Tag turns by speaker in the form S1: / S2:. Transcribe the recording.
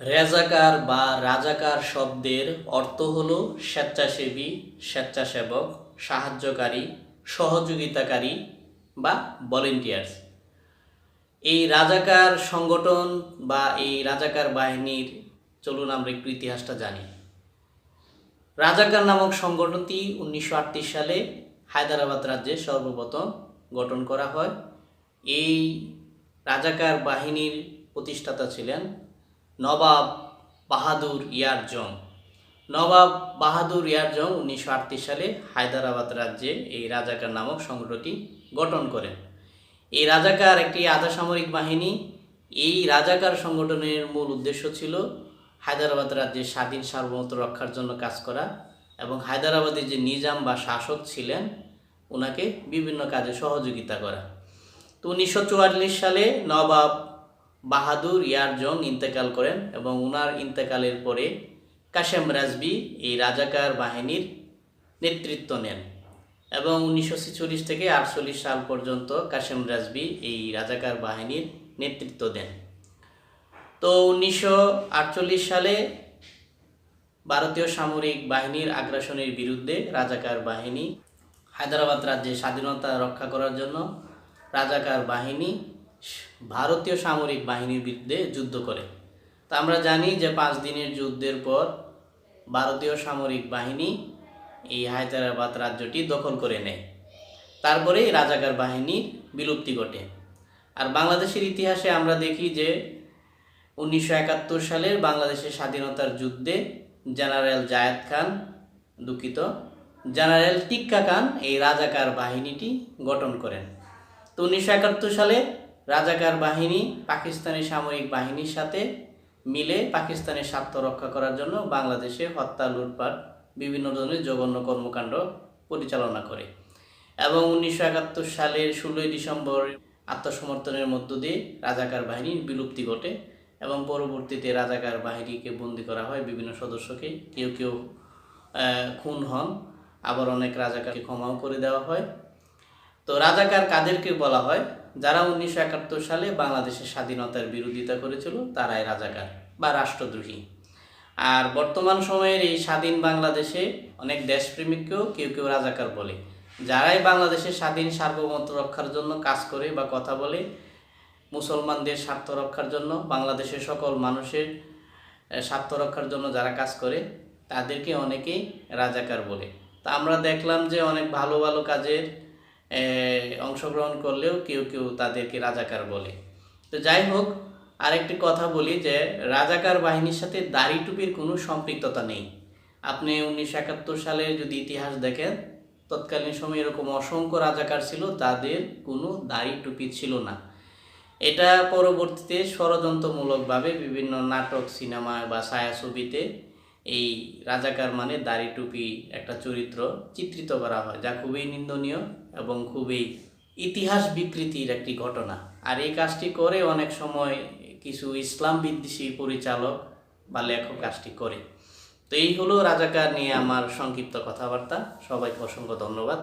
S1: রেজাকার বা রাজাকার শব্দের অর্থ হল স্বেচ্ছাসেবী, স্বেচ্ছাসেবক, সাহায্যকারী, সহযোগিতাকারী বা ভলেন্টিয়ার্স এই রাজাকার সংগঠন বা এই রাজাকার বাহিনীর, চলুন আমরা একটু ইতিহাসটা জানি। রাজাকার নামক সংগঠনটি উনিশশো আটত্রিশ সালে হায়দ্রাবাদ রাজ্যে সর্বপ্রথম গঠন করা হয়। এই রাজাকার বাহিনীর প্রতিষ্ঠাতা ছিলেন নবাব বাহাদুর ইয়ার জং। নবাব বাহাদুর ইয়ার জং উনিশশো আটত্রিশ সালে হায়দ্রাবাদ রাজ্যে এই রাজাকার নামক সংগঠনটি গঠন করেন। এই রাজাকার একটি আধা সামরিক বাহিনী। এই রাজাকার সংগঠনের মূল উদ্দেশ্য ছিল হায়দ্রাবাদ রাজ্যের স্বাধীন সার্বভৌমত্ব রক্ষার জন্য কাজ করা এবং হায়দ্রাবাদের যে নিজাম বা শাসক ছিলেন ওনাকে বিভিন্ন কাজে সহযোগিতা করা। তো উনিশশো চুয়াল্লিশ সালে নবাব বাহাদুর ইয়ার জং ইন্তেকাল করেন এবং ওনার ইন্তেকালের পরে কাশেম রাজবি এই রাজাকার বাহিনীর নেতৃত্ব নেন এবং উনিশশো ছেচল্লিশ থেকে আটচল্লিশ সাল পর্যন্ত কাশেম রাজবি এই রাজাকার বাহিনীর নেতৃত্ব দেন। তো উনিশশো আটচল্লিশ সালে ভারতীয় সামরিক বাহিনীর আগ্রাসনের বিরুদ্ধে রাজাকার বাহিনী হায়দ্রাবাদ রাজ্যে স্বাধীনতা রক্ষা করার জন্য রাজাকার বাহিনী ভারতীয় সামরিক বাহিনীর বিরুদ্ধে যুদ্ধ করে। তা আমরা জানি যে পাঁচ দিনের যুদ্ধের পর ভারতীয় সামরিক বাহিনী এই হায়দ্রাবাদ রাজ্যটি দখল করে নেয়। তারপরে রাজাকার বাহিনীর বিলুপ্তি ঘটে। আর বাংলাদেশের ইতিহাসে আমরা দেখি যে উনিশশো একাত্তর সালের বাংলাদেশের স্বাধীনতার যুদ্ধে জেনারেল জায়েদ খান, দুঃখিত, জেনারেল টিক্কা খান এই রাজাকার বাহিনীটি গঠন করেন। তো উনিশশো একাত্তর সালে রাজাকার বাহিনী পাকিস্তানি সামরিক বাহিনীর সাথে মিলে পাকিস্তানের স্বার্থ রক্ষা করার জন্য বাংলাদেশে হত্যা, লুটপাট, বিভিন্ন ধরনের জঘন্য কর্মকাণ্ড পরিচালনা করে এবং উনিশশো একাত্তর সালের ষোলোই ডিসেম্বর আত্মসমর্থনের মধ্য দিয়ে রাজাকার বাহিনীর বিলুপ্তি ঘটে এবং পরবর্তীতে রাজাকার বাহিনীকে বন্দি করা হয়। বিভিন্ন সদস্যকে কেউ কেউ খুন হন, আবার অনেক রাজাকারকে ক্ষমাও করে দেওয়া হয়। তো রাজাকার কাদেরকে বলা হয়? যারা উনিশশো একাত্তর সালে বাংলাদেশের স্বাধীনতার বিরোধিতা করেছিল, তারাই রাজাকার বা রাষ্ট্রদ্রোহী। আর বর্তমান সময়ের এই স্বাধীন বাংলাদেশে অনেক দেশপ্রেমিককেও কেউ কেউ রাজাকার বলে। যারাই বাংলাদেশের স্বাধীন সার্বভৌমত্ব রক্ষার জন্য কাজ করে বা কথা বলে, মুসলমানদের স্বার্থ রক্ষার জন্য, বাংলাদেশের সকল মানুষের স্বার্থ রক্ষার জন্য যারা কাজ করে, তাদেরকে অনেকেই রাজাকার বলে। তা আমরা দেখলাম যে অনেক ভালো ভালো কাজের অংশগ্রহণ করলেও কেউ কেউ তাদেরকে রাজাকার বলে। তো যাই হোক, আরেকটি কথা বলি যে, রাজাকার বাহিনীর সাথে দাড়ি টুপির কোনো সম্পৃক্ততা নেই। আপনি উনিশশো একাত্তর সালে যদি ইতিহাস দেখেন, তৎকালীন সময়ে এরকম অসংখ্য রাজাকার ছিল, তাদের কোনো দাড়ি টুপি ছিল না। এটা পরবর্তীতে ষড়যন্ত্রমূলকভাবে বিভিন্ন নাটক, সিনেমা বা ছায়াছবিতে এই রাজাকার মানে দাড়ি টুপি একটা চরিত্র চিত্রিত করা হয়, যা খুবই নিন্দনীয় এবং খুবই ইতিহাস বিকৃতির একটি ঘটনা। আর এই কাজটি করে অনেক সময় কিছু ইসলাম বিদ্বেষী পরিচালক বা লেখক কাজটি করে। তো এই হলো রাজাকার নিয়ে আমার সংক্ষিপ্ত কথাবার্তা। সবাইকে অসংখ্য ধন্যবাদ।